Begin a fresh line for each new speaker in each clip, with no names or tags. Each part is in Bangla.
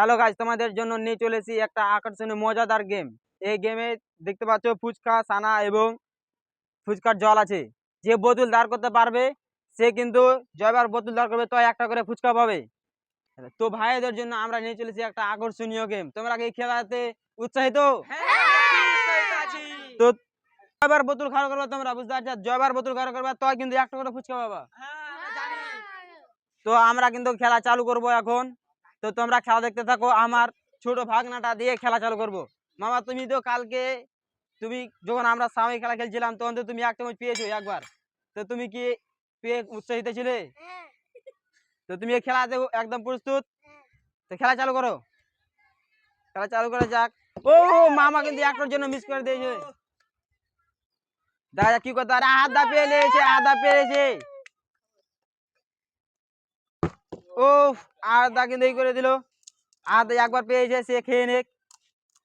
হ্যালো গাইস তোমাদের জন্য নিয়ে চলেছি একটা আকর্ষণীয় মজাদার গেম এই গেমে দেখতে পাচ্ছ ফুচকা সানা এবং ফুচকার জল আছে। যে বোতল দাঁড় করতে পারবে সে কিন্তু জয়বার বোতল দাঁড় করবে তো একটা করে ফুচকা পাবে। তো ভাইদের জন্য আমরা নিয়ে চলেছি একটা আকর্ষণীয় গেম তোমরা কি এই খেলাতে উৎসাহিত? তো জয়বার বোতল খাওয়া করবে তোমরা বুঝতে পারছ? জয়বার বোতল খাওয়া করবে তো কিন্তু একটা করে ফুচকা পাবা। তো আমরা কিন্তু খেলা চালু করব এখন। তো তোমরা খেলা দেখতে থাকো আমার ছোট ভাগনাটা দিয়ে খেলা চালু করব। মামা তুমি তো কালকে তুমি যখন আমরা স্বামী খেলা খেলছিলাম তখন তো তুমি একটা পেয়েছ একবার। তো তুমি কি পেয়ে উৎসাহিত ছিলে? তো তুমি এই খেলাতে একদম প্রস্তুত? তো খেলা চালু করো। খেলা চালু করে যাক। ও মামা কিন্তু একটার জন্য মিস করে দিয়েছে। দাদা কি করতে আরে আধা পেয়ে নিয়েছে আধা পেরেছে ও কিন্তু এই করে দিল। আধা একবার পেয়েছে সে খেয়ে নেক।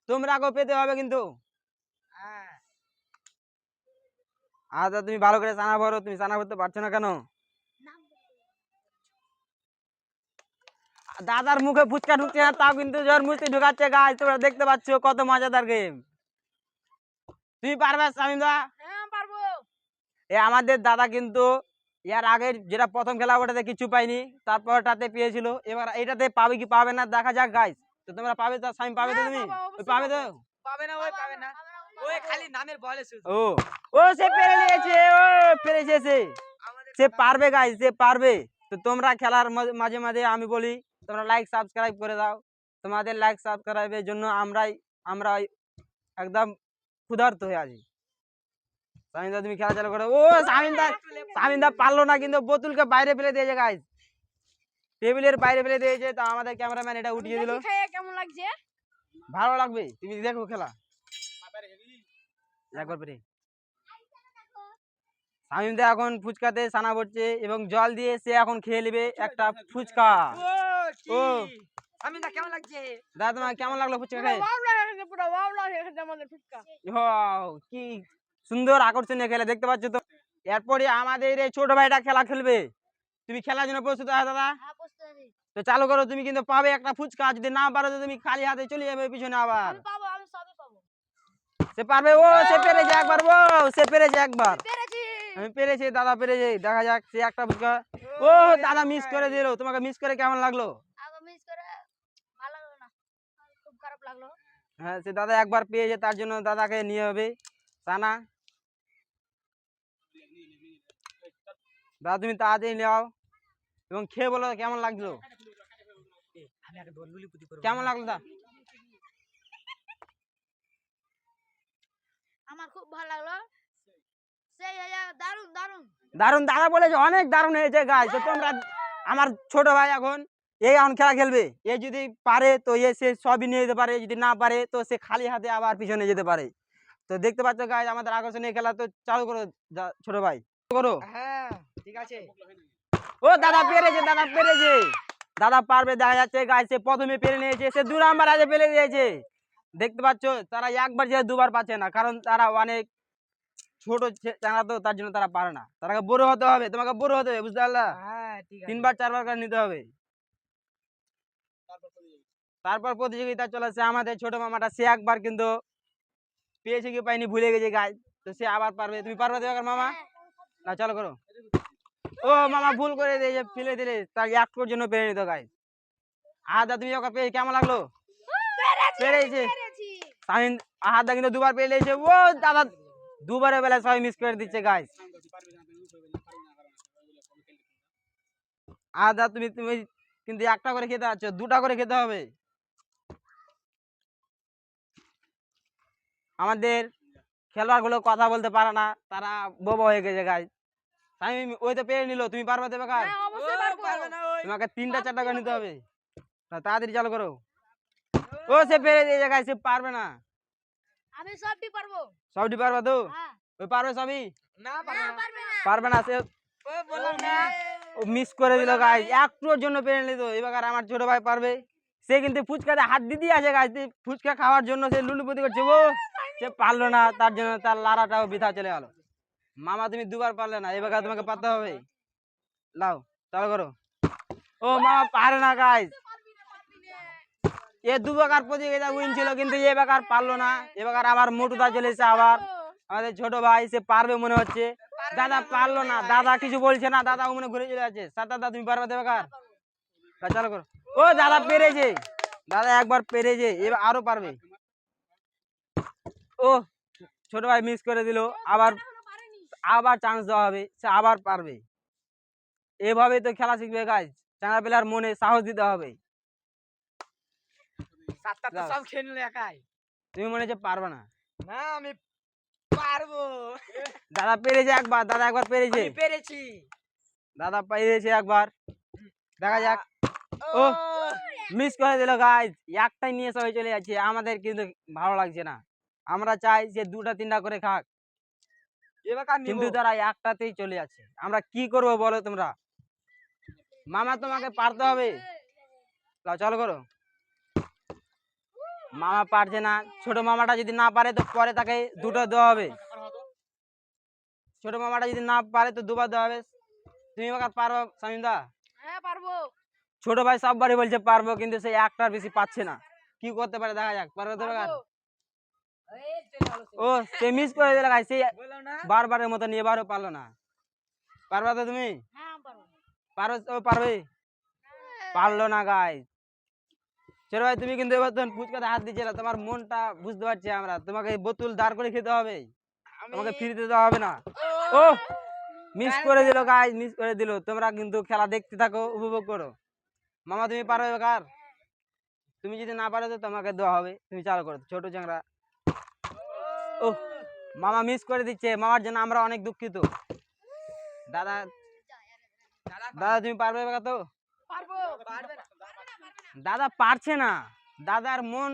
তোমরা আগেও পেতে হবে কিন্তু। আধা তুমি ভালো করে চানা ভরো তুমি চানা ভরতে পারছ না কেন? দাদার মুখে ফুচকা ঢুকছে না তাও কিন্তু জ্বর মুস্তি ঢুকাচ্ছে গাছ তোমরা দেখতে পাচ্ছ কত মজাদার গেম তুমি পারবে শামিম দা? এ আমাদের দাদা কিন্তু এর আগে যেটা প্রথম খেলা ওটাতে কিছু পাইনি তারপরটাতে পেয়েছিল। এবার এটাতে পাবে কি পাবে না দেখা যাক গাইস তো তোমরা পাবে তো শামিম পাবে তো তুমি? ওই পাবে তো?
পাবে। না ওই পাবে না। ওই খালি নামের বলে
ও ও সে পেরে নিয়েছে ও পেরেছে সে সে পারবে গাইস সে পারবে। তো তোমরা খেলার মাঝে- মাঝে মাঝে আমি বলি তোমরা লাইক সাবস্ক্রাইব করে দাও। তোমাদের লাইক সাবস্ক্রাইবের জন্য আমরাই আমরা একদম ক্ষুধার্ত হয়ে আছি। সামিন্দা তুমি খেলা চালু করো। ও সামিন্দা সামিন্দা পারল না কিন্তু বোতলকে বাইরে ফেলে দিয়েছে গাইস টেবিলের বাইরে ফেলে দিয়েছে তো আমাদের ক্যামেরাম্যান এটা উঠিয়ে দিল।
কেমন লাগছে?
ভালো লাগবে তুমি দেখো খেলা। একবার পেরে সামিমদা এখন ফুচকাতে সানা পড়ছে এবং জল দিয়ে সে এখন খেয়ে নেবে একটা ফুচকা। ও।
কেমন লাগছে?
দাদা তোমার কেমন লাগল ফুচকা খেয়ে?
হয়ে পুরো হয়ে আমাদের ফুচকা।
কি সুন্দর আকর্ষণীয় খেলা দেখতে পাচ্ছ তো? এরপরে আমাদের এই ছোট ভাইটা খেলা খেলবে। তুমি খেলার জন্য প্রস্তুত আছো দাদা?
হ্যাঁ
তো চালু করো তুমি কিন্তু পাবে একটা ফুচকা যদি না পারো তো তুমি খালি হাতে চলে যাবে পিছনে আবার। সে পারবে ও সে পেরেছে একবার ও সে পেরেছে একবার। আমি পেরেছি। দাদা পেরেছে দেখা যাক সে একটা ফুচকা। ও দাদা মিস করে দিল তোমাকে মিস করে কেমন লাগল। হ্যাঁ সে দাদা একবার পেয়েছে তার জন্য দাদাকে নিয়ে হবে। সানা দাদা তুমি তাড়াতাড়ি নাও। এবং খেয়ে বলো কেমন লাগল?
আমি আগে দোল লুলি পুতি করব।
কেমন লাগল দা
আমার খুব ভালো লাগল। দারুণ দারুণ
দারুণ দাদা বলেছে অনেক দারুণ হয়েছে গাছ। তো তোমরা আমার ছোট ভাই এখন এই এখন খেলা খেলবে। এ যদি পারে তো এ সে সবই নিয়ে যেতে পারে। যদি না পারে তো সে খালি হাতে আবার পিছনে যেতে পারে। তো দেখতে পাচ্ছ গাছ আমাদের আকর্ষণীয় খেলা। তো চালু করো ছোট ভাই। করো।
হ্যাঁ। ঠিক আছে?
ও দাদা পেরেছে দাদা পেরেছে। দাদা পারবে দেখা যাচ্ছে গাছ সে প্রথমে পেরে নিয়েছে সে দু নাম্বার আগে পেরে দিয়েছে। দেখতে পাচ্ছ তারা একবার যে দুবার পাচ্ছে না কারণ তারা অনেক ছোট ছে- চাঙা তো তার জন্য তারা পারে না। তারাকে বড় হতে হবে তোমাকে বড় হতে হবে বুঝতে পারলা?
হ্যাঁ ঠিক আছে।
তিনবার চারবার করে নিতে হবে। তারপর প্রতিযোগিতা। চলেছে আমাদের ছোট মামাটা সে একবার কিন্তু পেয়েছে কি পাইনি ভুলে গেছে গাছ তো সে আবার পারবে তুমি পারবে তো মামা? না চলো করো। ও মামা ভুল করে দিয়েছে ফেলে দিলে তার একটুর জন্য পেরে নিত গাছ আদা তুমি ওকে পেয়ে কেমন লাগল? পেরেছে সামিন আদা কিন্তু দুবার পেয়ে নিয়েছে। ও দাদা দুবারের বেলায় সবাই মিস করে দিচ্ছে গাছ আদা তুমি তুমি কিন্তু একটা করে খেতে পারছ দুটা করে খেতে হবে। আমাদের খেলোয়াড়গুলো কথা বলতে পারে না তারা বোবা হয়ে গেছে গাছ আমি ওই তো পেয়ে নিল তুমি পারবে দেবে গাছ
হ্যাঁ অবশ্যই
ও,
পারব।
পারবে না ওই।
তোমাকে তিনটা চারটা করে নিতে হবে। তা তাড়াতাড়ি চালু করো। ও সে পেরে দিয়েছে গাছ সে পারবে না।
আমি সবটি পারব।
সবটি পারবে তো?
হ্যাঁ।
ওই পারবে সবই?
না পারবে না।
পারবে না।
সে
ও বললাম না।
ও মিস করে দিল গাছ একটুর জন্য পেরে নিত এবার আমার ছোট ভাই পারবে। সে কিন্তু ফুচকাতে হাত দিদি আছে গাছ ফুচকা খাওয়ার জন্য সে লুলুপুতি করছে। ও সে পারল না তার জন্য তার লারাটাও বৃথা চলে গেল। মামা তুমি দুবার পারলে না এবার তোমাকে পারতে হবে। লাও চালু করো। ও মামা পারে না গাছ এ দুবাকার প্রতিযোগিতা উইন ছিল কিন্তু এ বেকার পারল না। এ বেকার আবার মোটুদা চলে এসেছে আবার। আমাদের ছোট ভাই সে পারবে মনে হচ্ছে। দাদা পারল না। দাদা কিছু বলছে না দাদা মনে ঘুরে চলে যাচ্ছে। সাত দাদা তুমি পারবে তো বেকার তা চালু করো। ও দাদা পেরেছে। দাদা একবার পেরেছে এবার আরও পারবে। ও ছোট ভাই মিস করে দিল আবার আবার চান্স দেওয়া হবে সে আবার পারবে। এভাবে তো খেলা শিখবে গাছ চাঙ্গা প্লেয়ার মনে সাহস দিতে হবে।
সব একাই।
তুমি মনে হচ্ছে পারবে না।
না আমি পারব।
দাদা পেরেছে একবার দাদা একবার পেরেছে।
পেরেছি।
দাদা পেরেছে একবার। দেখা যাক। ও মিস করে দিল গাইজ একটাই নিয়ে সবাই চলে যাচ্ছে। আমাদের কিন্তু ভালো লাগছে না। আমরা চাই যে দুটা তিনটা করে খাক। কিন্তু তারা একটাতেই চলে যাচ্ছে। আমরা কি করব বলো তোমরা? মামা তোমাকে পারতে হবে। চালু করো। মামা পারছে না। ছোট মামাটা যদি না পারে তো পরে তাকে দুটো দেওয়া হবে। ছোট মামাটা যদি না পারে তো দুবার দেওয়া হবে। তুমি এবার পারো সামিন্দা
হ্যাঁ পারব।
ছোট ভাই সববারই বলছে পারব কিন্তু সে একটার বেশি পাচ্ছে না। কি করতে পারে দেখা যাক। পারবে তো এবার?
পারব
এই চলে গেলো সে।
ও সে মিস করে দিল গাই সে
বললাম
বারবারের মতো নিয়ে এবারও পারল না। পারবা তো তুমি?
হ্যাঁ পারব।
পারো ও পারবে? পারল না গাই ছোট ভাই তুমি কিন্তু এবার তখন ফুচকাতে হাত দিচ্ছিলে তোমার মনটা বুঝতে পারছি আমরা। তোমাকে এই বোতল দাঁড় করে খেতে হবে। তোমাকে ফ্রিতে দেওয়া হবে না। ও! মিস করে দিল গাইজ মিস করে দিল। তোমরা কিন্তু খেলা দেখতে থাকো উপভোগ করো। মামা তুমি পারো এবার? তুমি যদি না পারো তো তোমাকে দেওয়া হবে। তুমি চালু করো ছোট চ্যাংরা মামা মিস করে দিচ্ছে মামার জন্য আমরা অনেক দুঃখিত। দাদা
দাদা
তুমি পারবে তো?
পারব।
পারবে না
দাদা পারছে না। দাদার মন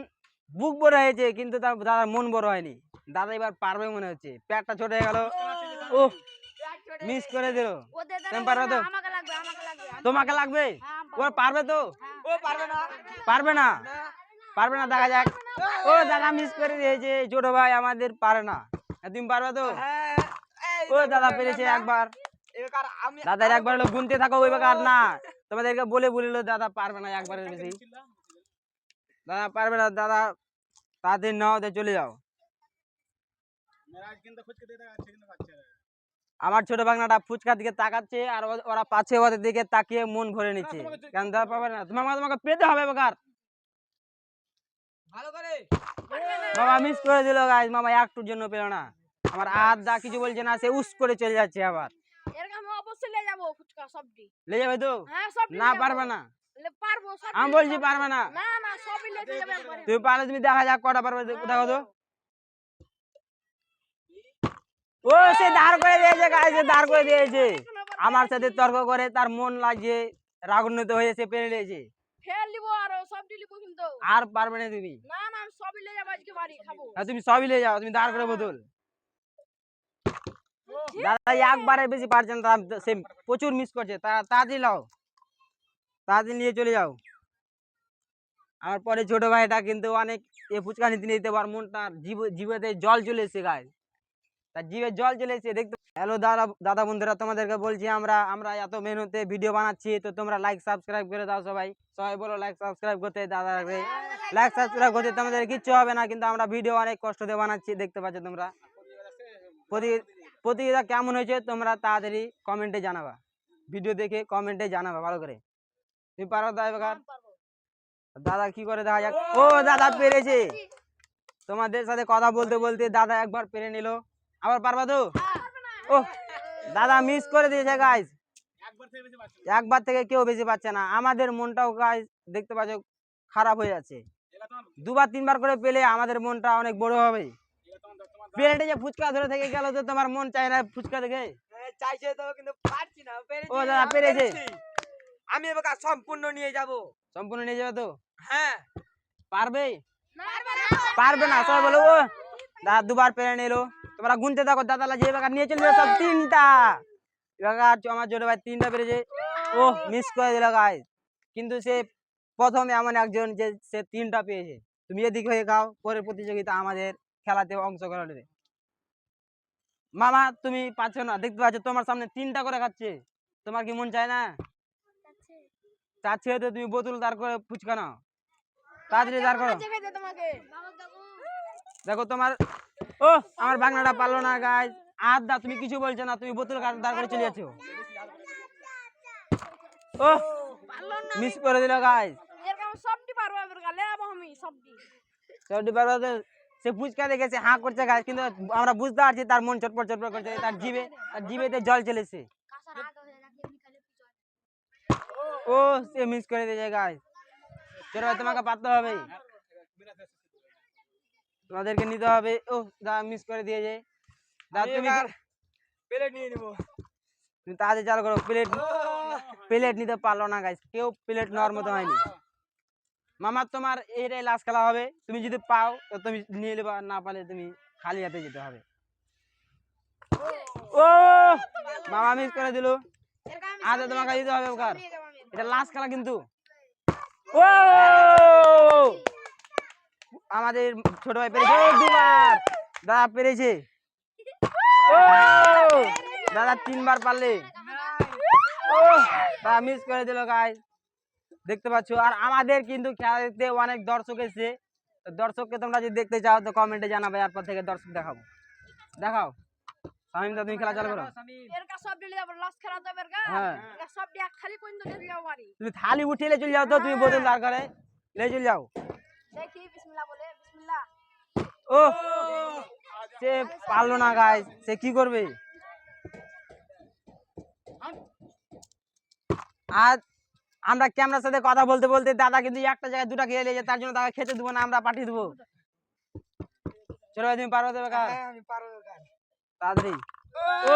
বুক বড় হয়েছে কিন্তু তার দাদার মন বড় হয়নি। দাদা এবার পারবে মনে হচ্ছে। পেটটা ছোট হয়ে গেল। ও মিস করে দিল। তুমি পারবে তো?
না, আমাকে লাগবে আমাকে লাগবে। আমি
তোমাকে লাগবে?
হ্যাঁ,
ও পারবে। তো?
ও পারবে না।
পারবে না? পারবে না দেখা যাক। ও দাদা মিস করে দিয়েছে ছোট ভাই আমাদের পারে না। তুমি পারবে তো?
হ্যাঁ
ও দাদা পেরেছে একবার। দাদার একবার হলো গুনতে থাকো ওই বেকার না। তোমাদেরকে বলে বলিল দাদা পারবে না একবারের বেশি। দাদা পারবে না দাদা তাড়াতাড়ি নাও দিয়ে চলে যাও। আমার ছোট বাগনাটা ফুচকার দিকে তাকাচ্ছে আর ওরা পাচ্ছে ওদের দিকে তাকিয়ে মন ভরে নিচ্ছে। কেন দাদা পাবে না? তোমার মা তোমাকে পেতে হবে বেকার মামা মিস করে দিল গাইজ মামা একটুর জন্য পেল না। আমার আর দা কিছু বলছে না সে উস করে চলে যাচ্ছে আবার। লে যাবে তো?
হ্যাঁ
না পারবে না।
লে- পারব সবটি
আমি বলছি পারবে না।
না না সবই লেগে যাবে একবারে।
তুমি পারলে তুমি দেখা যাক কটা পারবে দেখো তো। ও সে দাঁড় করে দিয়েছে গাইজ দাঁড় করে দিয়েছে। আমার সাথে তর্ক করে তার মন লাগছে রাগান্বিত হয়ে সে পেরে নিয়েছে।
আর
পারবে না তুমি
না না আমি সবই নিয়ে যাব আজকে বাড়ি খাব।
আর তুমি সবই নিয়ে যাও তুমি দাঁড় করে বোতল দাদা একবারে বেশি পারছে না তা- সে প্রচুর মিস করছে। তা তাড়াতাড়ি লাও তাড়াতাড়ি নিয়ে চলে যাও। আমার পরে ছোট ভাইটা কিন্তু অনেক এ ফুচকা নিতে নিতে পার মনটা জীব জীবেতে জল চলে এসছে গায়ে। তার জিভে জল চলে এসছে, দেখতে হ্যালো দাদা দাদা বন্ধুরা, তোমাদেরকে বলছি আমরা আমরা এত মেহনতে ভিডিও বানাচ্ছি, তো তোমরা লাইক সাবস্ক্রাইব করে দাও সবাই। সবাই বলো লাইক সাবস্ক্রাইব করতে, দাদা লাইক সাবস্ক্রাইব করতে তোমাদের কিচ্ছু হবে না, কিন্তু আমরা ভিডিও অনেক কষ্ট দিয়ে বানাচ্ছি, দেখতে পাচ্ছ তোমরা। প্রতি, প্রতিযোগিতা কেমন হয়েছে তোমরা তাড়াতাড়ি কমেন্টে জানাবা। ভিডিও দেখে কমেন্টে জানাবা, ভালো করে। তুমি পারো দাদা দাদা কি করে দেখা যাক? ও, দাদা পেরেছে। তোমাদের সাথে কথা বলতে বলতে দাদা একবার পেরে নিল। আবার পারবা তো? ও দাদা মিস করে দিয়েছে গাইজ একবার থেকে কেউ বেশি পাচ্ছে না। আমাদের মনটাও গাইজ দেখতে পাচ্ছ খারাপ হয়ে যাচ্ছে। দুবার তিনবার করে পেলে আমাদের মনটা অনেক বড় হবে। প্লেটে যে ফুচকা ধরে থেকে গেল তো তোমার মন চায় না ফুচকা দেখে?
হ্যাঁ, চাইছে তো কিন্তু পারছি না
ও দাদা,
আমি
পেরেছে।
আমি এবার সম্পূর্ণ নিয়ে যাব।
সম্পূর্ণ নিয়ে যাবে তো?
হ্যাঁ।
পারবে?
পারবে না
সবাই বলো ও দাদা দুবার পেরে নিলো। তোমরা গুনতে থাকো দাদা যে এবার নিয়ে চলে সব তিনটা। এবার আমার ছোট ভাই তিনটা পেরেছে। ও মিস করে দিল গাই কিন্তু সে প্রথমে এমন একজন যে সে তিনটা পেয়েছে। তুমি এদিক হয়ে খাও পরের প্রতিযোগিতা আমাদের খেলাতে অংশগ্রহণ নেবে। মামা তুমি পাচ্ছ না দেখতে পাচ্ছ তোমার সামনে তিনটা করে খাচ্ছে। তোমার কি মন চায় না? চাচ্ছে। তো তুমি বোতল দাঁড় করে ফুচকা নাও তাড়াতাড়ি দাঁড় করো। দেখো তোমার ও আমার বাংলাটা পারল না গাইজ আর দা তুমি কিছু বলছো না তুমি বোতল দাঁড় করে চলে যাচ্ছো। ও মিস করে দিল গাইজ
সবটি পারব এবার গালে আবো আমি সবটি।
সবটি পারো সে ফুচকা দেখেছে হাঁ করছে গাছ কিন্তু আমরা বুঝতে পারছি তার মন চটপট চটপট করছে তার জল চলেছে। ও সে মিস করে দিয়েছে গাছ চলো তোমাকে পারতে হবে। তোমাদেরকে নিতে হবে। ও দা মিস করে দিয়ে দিয়েছে দা তুমি
প্লেট নিয়ে নিবো।
তুমি তাড়াতাড়ি চালু করো প্লেট প্লেট নিতে পারল না গাইস কেউ প্লেট নেওয়ার মতো হয়নি। মামা তোমার এইটাই লাস্ট খেলা হবে। তুমি যদি পাও তো তুমি নিয়ে নেবা না পারলে তুমি খালি হাতে যেতে হবে। ও মামা মিস করে দিল। আচ্ছা তোমাকে দিতে হবে ওকার এটা লাস্ট খেলা কিন্তু। ও আমাদের ছোট ভাই পেরেছে। দুবার দাদা পেরেছে। ও দাদা তিনবার পারলে। ও দাদা মিস করে দিল গাই দেখতে পাচ্ছ আর আমাদের কিন্তু খেলা দেখতে অনেক দর্শক এসেছে। দর্শককে তোমরা যদি দেখতে চাও তো কমেন্টে জানাবে এরপর থেকে দর্শক দেখাবো। দেখাও। সামিম দা তুমি খেলা চালু করো। হ্যাঁ। তুমি থালি উঠিয়ে চলে যাও তো তুমি বোতল দাঁড় করে। লে চলে যাও।
দেখি বিসমিল্লাহ বলে বিসমিল্লাহ
ও সে পারল না গাইস সে কি করবে আর আমরা ক্যামেরার সাথে কথা বলতে বলতে দাদা কিন্তু একটা জায়গায় দুটা খেয়ে নিয়েছে তার জন্য তাকে খেতে দেবো না আমরা পাঠিয়ে দেবো চলো ভাই, তুমি পারো দেবে
হ্যাঁ,
তাড়াতাড়ি ও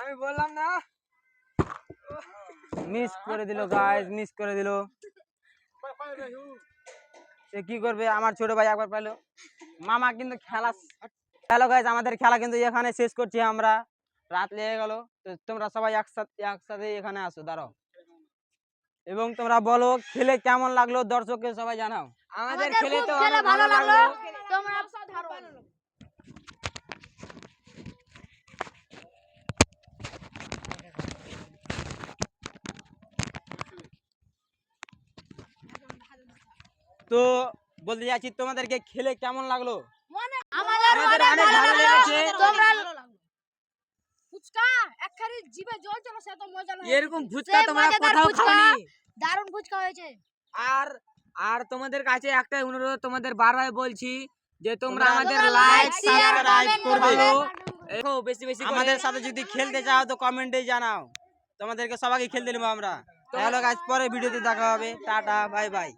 আমি বললাম না
মিস করে দিল গাইস মিস করে দিল সে কি করবে? আমার ছোট ভাই একবার পেল মামা কিন্তু খেলা খেলো গাছ আমাদের খেলা কিন্তু এখানে শেষ করছি আমরা। রাত লেগে গেল। তো তোমরা সবাই একসাথে একসাথে এখানে আসো দাঁড়াও। এবং তোমরা বলো খেলে কেমন লাগল? দর্শককে সবাই জানাও।
আমাদের খেলে তো অনেক
ভালো লাগল। তোমরা
তো বলতে যাচ্ছি তোমাদেরকে খেলে কেমন লাগল?
আমাদের
আমাদের
অনেক
অনেক ভালো লেগেছে।
তোমরা ফুচকা একখানি জিভে জল চলো সে তো মজা লাগে
এরকম ফুচকা তোমরা কোথাও খাওনি?
দারুণ ফুচকা হয়েছে।
আর আর তোমাদের কাছে একটাই অনুরোধ তোমাদের বারবার বলছি যে তোমরা আমাদের
তোমরা
লাইক
সাবস্ক্রাইব করবে
দেখো বেশি বেশি করে
আমাদের সাথে যদি খেলতে চাও তো কমেন্টে জানাও। তোমাদেরকে সবাইকে খেলতে নেব আমরা। তাহলে গাছ পরে ভিডিওতে দেখা হবে। Tata bye bye